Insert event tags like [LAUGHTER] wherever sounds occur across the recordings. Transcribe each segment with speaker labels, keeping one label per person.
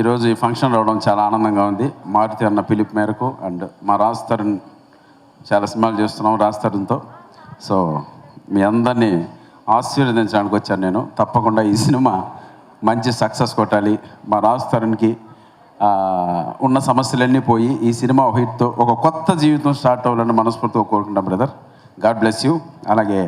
Speaker 1: ఈరోజు ఈ ఫంక్షన్ రావడం చాలా ఆనందంగా ఉంది. మారుతి అన్న పిలుపు మేరకు అండ్ మా రాజ్ తరుణ్ చాలా సినిమాలు చేస్తున్నాం రాజ్ తరుణ్తో. సో మీ అందరినీ ఆశీర్వదించడానికి వచ్చాను నేను. తప్పకుండా ఈ సినిమా మంచి సక్సెస్ కొట్టాలి. మా రాజ్ తరుణ్కి ఉన్న సమస్యలన్నీ పోయి ఈ సినిమా ఒక హిట్తో ఒక కొత్త జీవితం స్టార్ట్ అవ్వాలని మనస్ఫూర్తిగా కోరుకుంటాం బ్రదర్. God bless you. అలాగే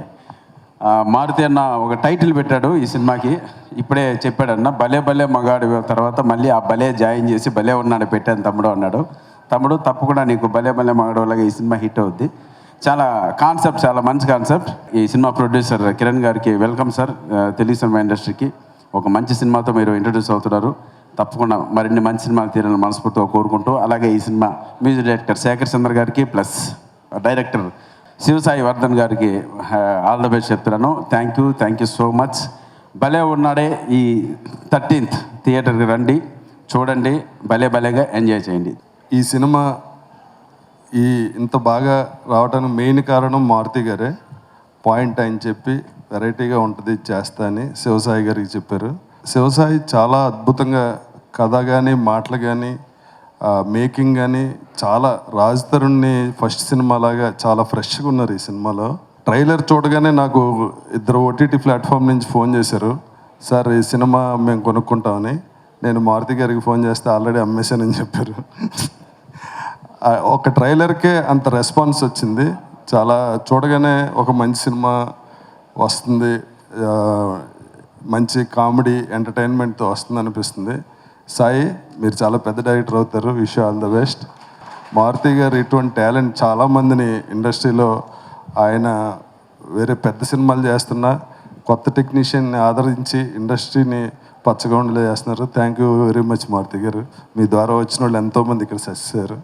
Speaker 1: మారుతి అన్న ఒక టైటిల్ పెట్టాడు ఈ సినిమాకి. ఇప్పుడే చెప్పాడన్న భలే భలే మగాడు తర్వాత మళ్ళీ ఆ భలే జాయిన్ చేసి భలే ఉన్నాడు పెట్టాను తమ్ముడు అన్నాడు. తమ్ముడు తప్పకుండా నీకు భలే భలే మగాడు లాగా ఈ సినిమా హిట్ అవుద్ది. చాలా కాన్సెప్ట్ చాలా మంచి కాన్సెప్ట్ ఈ సినిమా ప్రొడ్యూసర్ కిరణ్ గారికి వెల్కమ్ సార్ తెలుగు సినిమా ఇండస్ట్రీకి ఒక మంచి సినిమాతో మీరు ఇంట్రడ్యూస్ అవుతున్నారు. తప్పకుండా మరిన్ని మంచి సినిమాలు తీరాలని మనస్ఫూర్తిగా కోరుకుంటూ అలాగే ఈ cinema music director Shekhar Chandra గారికి ప్లస్ డైరెక్టర్ శివసాయి వర్ధన్ గారికి ఆల్ ద బెస్ట్ చెప్తున్నాను. Thank you thank you so much భలే ఉన్నాడే ఈ థర్టీన్త్ థియేటర్కి రండి చూడండి భలే భలేగా ఎంజాయ్ చేయండి.
Speaker 2: ఈ సినిమా ఈ ఇంత బాగా రావడానికి మెయిన్ కారణం మారుతి గారే. పాయింట్ అని చెప్పి వెరైటీగా ఉంటుంది చేస్తా అని శివసాయి గారికి చెప్పారు. శివసాయి చాలా అద్భుతంగా కథ కానీ మాటలు కానీ మేకింగ్ కానీ చాలా రాజ్ తరుణ్ని ఫస్ట్ సినిమా లాగా చాలా ఫ్రెష్గా ఉన్నారు ఈ సినిమాలో ట్రైలర్ చూడగానే నాకు ఇద్దరు ఓటీటీ ప్లాట్ఫామ్ నుంచి ఫోన్ చేశారు. సార్ ఈ సినిమా మేము కొనుక్కుంటామని. నేను మారుతి గారికి ఫోన్ చేస్తే ఆల్రెడీ అమ్మేశానని చెప్పారు. ఒక ట్రైలర్కే అంత రెస్పాన్స్ వచ్చింది. చాలా చూడగానే ఒక మంచి సినిమా వస్తుంది. మంచి కామెడీ ఎంటర్టైన్మెంట్తో వస్తుంది అనిపిస్తుంది. సాయి మీరు చాలా పెద్ద డైరెక్టర్ అవుతారు. Wish all the best Maruthi garu ఇటువంటి టాలెంట్ చాలామందిని ఇండస్ట్రీలో ఆయన వేరే పెద్ద సినిమాలు చేస్తున్నా కొత్త టెక్నీషియన్ని ఆదరించి ఇండస్ట్రీని పచ్చగా ఉండేలా చేస్తున్నారు. Thank you very much Maruthi garu. మీ ద్వారా వచ్చిన వాళ్ళు ఎంతోమంది ఇక్కడ సచ్చారు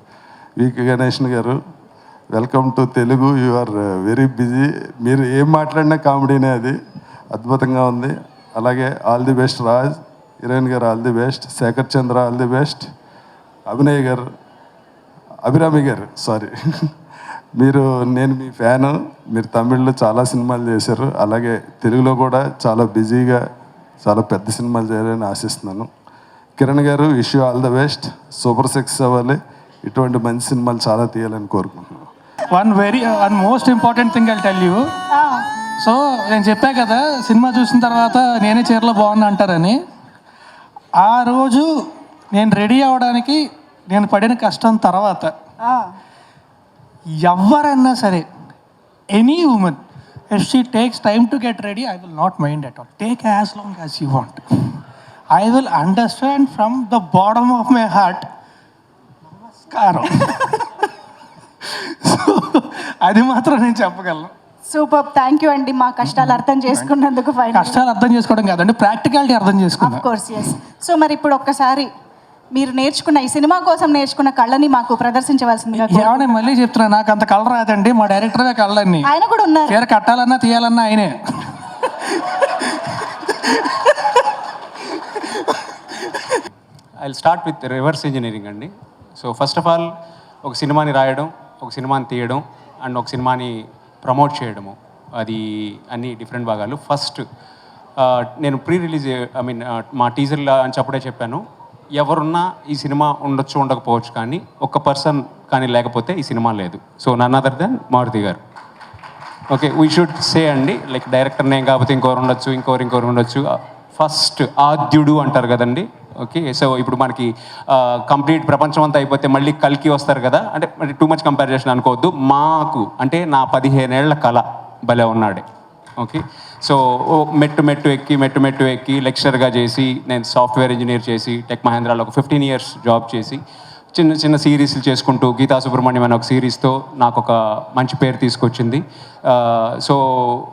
Speaker 2: Vicky Ganesan garu welcome to Telugu. You are very busy మీరు ఏం మాట్లాడినా కామెడీనే అది. అద్భుతంగా ఉంది. అలాగే all the best Raj. Heroine garu all the best. Shekhar Chandra all the best. Abhinay garu Abhirami garu sorry. [LAUGHS] మీరు నేను మీ ఫ్యాను. మీరు తమిళ్ళో చాలా సినిమాలు చేశారు. అలాగే తెలుగులో కూడా చాలా బిజీగా చాలా పెద్ద సినిమాలు చేయాలని ఆశిస్తున్నాను. Kiran garu wish all the best. Super six అవ్వాలి. ఇటువంటి మంచి సినిమాలు చాలా తీయాలని కోరుకుంటున్నాను.
Speaker 3: One very one most important thing I tell you so నేను చెప్పా కదా సినిమా చూసిన తర్వాత నేనే చీరలో బాగున్నా అంటారని. ఆ రోజు నేను రెడీ అవ్వడానికి నేను పడిన కష్టం తర్వాత ఎవరైనా సరే any women if she takes time to get ready I will not mind at all take as long as you want I will understand from the bottom of my heart నమస్కారం. [LAUGHS] అది మాత్రం నేను చెప్పగలను.
Speaker 4: సూపర్ థ్యాంక్ యూ అండి. మా కష్టాలు అర్థం చేసుకున్నందుకు ఫైన్
Speaker 3: కష్టాలు అర్థం చేసుకోవడం కాదండి ప్రాక్టికాలిటీ అర్థం
Speaker 4: ఆఫ్
Speaker 3: చేసుకున్నాను
Speaker 4: కోర్స్ ఎస్ సో మరి ఇప్పుడు ఒక్కసారి మీరు నేర్చుకున్న ఈ సినిమా కోసం నేర్చుకున్న కళ్ళని మాకు ప్రదర్శించవలసిందిగా
Speaker 3: ఏమన్నా మళ్ళీ చెప్తున్నా నాకు అంత కలర్ రాదండి. మా డైరెక్టరే కళ్ళన్ని.
Speaker 4: ఆయన కూడా ఉన్నారు.
Speaker 3: చీర కట్టాలన్నా తీయాలన్నా ఆయనే.
Speaker 5: I start with reverse engineering అండి. సో ఫస్ట్ ఆఫ్ ఆల్ ఒక సినిమాని రాయడం ఒక సినిమాని తీయడం అండ్ ఒక సినిమాని ప్రమోట్ చేయడము. అది అన్ని డిఫరెంట్ భాగాలు. ఫస్ట్ నేను ప్రీ రిలీజ్ ఐ మీన్ మా టీజర్లో అని చెప్పడే చెప్పాను. ఎవరున్నా ఈ సినిమా ఉండొచ్చు ఉండకపోవచ్చు కానీ ఒక్క పర్సన్ కానీ లేకపోతే ఈ సినిమా లేదు. So none other than Maruthi garu. Okay we should say అండి లైక్ డైరెక్టర్ నేమ్ కాకపోతే ఇంకోరు ఉండొచ్చు ఇంకోరు ఇంకోరు ఉండొచ్చు. ఫస్ట్ ఆద్యుడు అంటారు కదండి ఓకే సో ఇప్పుడు మనకి కంప్లీట్ ప్రపంచం అంతా అయిపోతే మళ్ళీ కలికి వస్తారు కదా? అంటే మరి టూ మచ్ కంపారిజేషన్ అనుకోవద్దు. మాకు అంటే నా పదిహేనేళ్ళ కళ భలే ఉన్నాడే. ఓకే సో మెట్టు మెట్టు ఎక్కి మెట్టు మెట్టు ఎక్కి లెక్చర్గా చేసి నేను సాఫ్ట్వేర్ ఇంజనీర్ చేసి టెక్ మహేంద్రాలో ఒక ఫిఫ్టీన్ ఇయర్స్ జాబ్ చేసి చిన్న చిన్న సిరీస్లు చేసుకుంటూ గీతా సుబ్రహ్మణ్యం అనే ఒక సిరీస్తో నాకు ఒక మంచి పేరు తీసుకొచ్చింది. So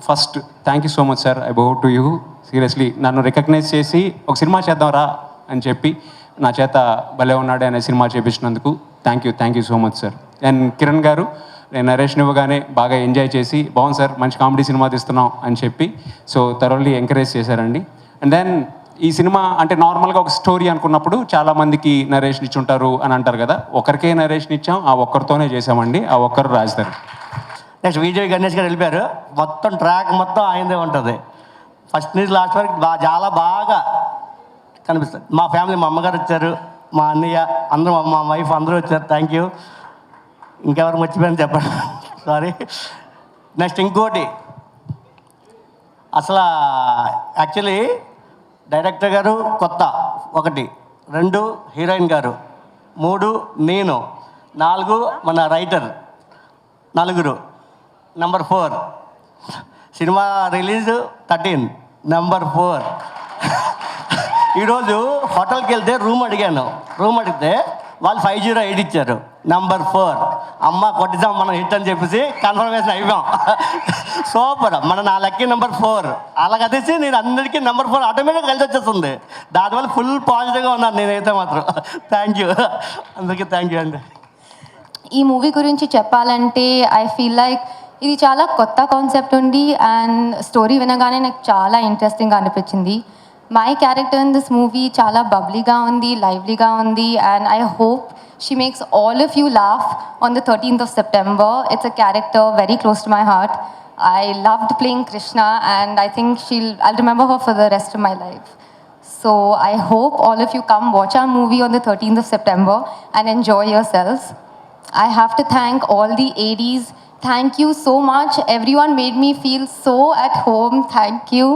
Speaker 5: first thank you so much sir I bow to you seriously నన్ను రికగ్నైజ్ చేసి ఒక సినిమా చేద్దాం రా. అని చెప్పి నా చేత భలే ఉన్నాడే అనే cinema చేపించినందుకు thank you thank you so much sir and Kiran garu నేను నరేష్ ఇవ్వగానే బాగా ఎంజాయ్ చేసి బాగుంది సార్ మంచి కామెడీ సినిమా తీస్తున్నాం అని చెప్పి సో థరోల్లీ ఎంకరేజ్ చేశారండి. అండ్ దెన్ ఈ సినిమా అంటే నార్మల్గా ఒక స్టోరీ అనుకున్నప్పుడు చాలామందికి నరేష్ని ఇచ్చుంటారు అని అంటారు కదా ఒకరికే నరేషన్ ఇచ్చాం ఆ ఒక్కరితోనే చేసామండి ఆ ఒక్కరు రాజధాని
Speaker 6: నెక్స్ట్ విజయ్ గణేష్ గారు వెళ్ళిపోయారు. మొత్తం ట్రాక్ మొత్తం ఆయనదే ఉంటుంది. ఫస్ట్ నుంచి లాస్ట్ వరకు చాలా బాగా కనిపిస్తుంది. మా ఫ్యామిలీ మా అమ్మగారు వచ్చారు మా అన్నయ్య అందరూ మా వైఫ్ అందరూ వచ్చారు. థ్యాంక్ యూ ఇంకెవరు మర్చిపోయాను చెప్పండి సారీ నెక్స్ట్ ఇంకోటి. అసలు యాక్చువల్లీ డైరెక్టర్ గారు కొత్త ఒకటి. రెండు హీరోయిన్ గారు. మూడు నేను. నాలుగు మన రైటర్ నలుగురు. Number four cinema release thirteen. Number four ఈరోజు హోటల్కి వెళ్తే రూమ్ అడిగాను. రూమ్ అడిగితే వాళ్ళు ఫైవ్ జీరో ఎయిట్ ఇచ్చారు. నంబర్ ఫోర్ అమ్మ కొట్టిద్దాం మనం హిట్ అని చెప్పేసి కన్ఫర్మేషన్ అయిపోయాం. [LAUGHS] సూపర్ మన నా లక్కీ నెంబర్ ఫోర్ అలాగదేసి నేను అందరికీ నెంబర్ ఫోర్ ఆటోమేటిక్గా కలిసి వచ్చేస్తుంది. దానివల్ల ఫుల్ పాజిటివ్గా ఉన్నాను నేనైతే మాత్రం. థ్యాంక్ యూ అందరికీ థ్యాంక్ యూ అండి.
Speaker 7: ఈ మూవీ గురించి చెప్పాలంటే ఐ ఫీల్ లైక్ ఇది చాలా కొత్త కాన్సెప్ట్ ఉంది అండ్ స్టోరీ వినగానే నాకు చాలా ఇంట్రెస్టింగ్గా అనిపించింది. My character in this movie చాలా బబ్లీగా ఉంది లైవ్లీగా ఉంది and I hope she makes all of you laugh on the thirteenth of September it's a character very close to my heart I loved playing Krishna and I think she'll I remember her for the rest of my life So I hope all of you come watch our movie on the 13th of September and enjoy yourselves. I have to thank all the ADs. Thank you so much. Everyone made me feel so at home. Thank you.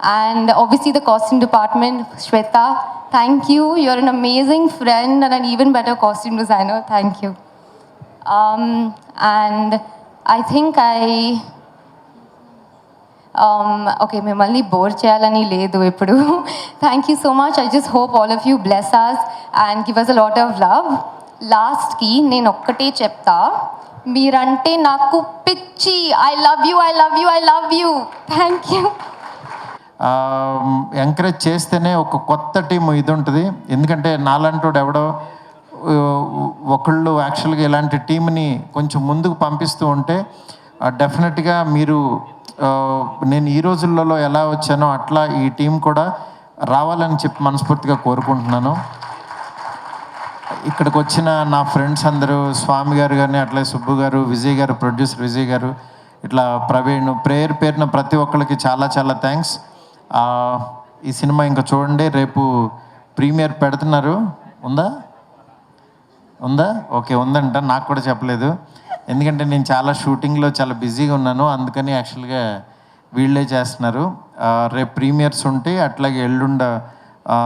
Speaker 7: And obviously the costume department, Shweta. Thank you. You're an amazing friend and an even better costume designer. Thank you. Um, and I think I okay మిమ్మల్ని bore చేయాలని లేదు ఇప్పుడు thank you so much I just hope all of you bless us and give us a lot of love లాస్ట్కి నేను ఒక్కటే చెప్తా మీరంటే నాకు పిచ్చి I love you I love you I love you thank you
Speaker 8: encourage చేస్తేనే ఒక కొత్త టీం ఇది ఉంటుంది ఎందుకంటే నాలంటోడు ఎవడో ఒకళ్ళు యాక్చువల్గా ఇలాంటి టీంని కొంచెం ముందుకు పంపిస్తూ ఉంటే డెఫినెట్గా మీరు నేను ఈ రోజులలో ఎలా వచ్చానో అట్లా ఈ టీం కూడా రావాలని చెప్పి మనస్ఫూర్తిగా కోరుకుంటున్నాను. ఇక్కడికి వచ్చిన నా ఫ్రెండ్స్ అందరూ స్వామి గారు కానీ అట్లే సుబ్బు గారు విజయ్ గారు ప్రొడ్యూసర్ విజయ్ గారు ఇట్లా ప్రవీణ్ ప్రేయర్ పేరున ప్రతి ఒక్కరికి చాలా చాలా థ్యాంక్స్ ఈ సినిమా ఇంకా చూడండి రేపు ప్రీమియర్ పెడుతున్నారు. ఉందా? ఉందా? ఓకే ఉందంట. నాకు కూడా చెప్పలేదు. ఎందుకంటే నేను చాలా షూటింగ్లో చాలా బిజీగా ఉన్నాను. అందుకని యాక్చువల్గా వీళ్ళే చేస్తున్నారు. రేపు ప్రీమియర్స్ ఉంటే అట్లాగే ఎల్లుండ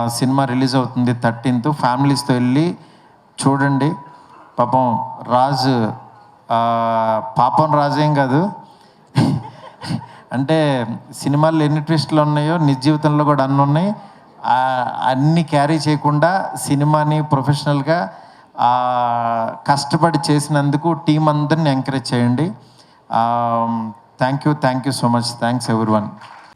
Speaker 8: సినిమా రిలీజ్ అవుతుంది థర్టీన్త్. ఫ్యామిలీస్తో వెళ్ళి చూడండి. పాపం రాజు పాపం రాజేం కాదు. అంటే సినిమాల్లో ఎన్ని ట్విస్టులు ఉన్నాయో నిజ జీవితంలో కూడా అన్ని ఉన్నాయి. అన్ని క్యారీ చేయకుండా సినిమాని ప్రొఫెషనల్గా కష్టపడి చేసినందుకు టీం అందరిని ఎంకరేజ్ చేయండి. Thank you thank you so much. Thanks everyone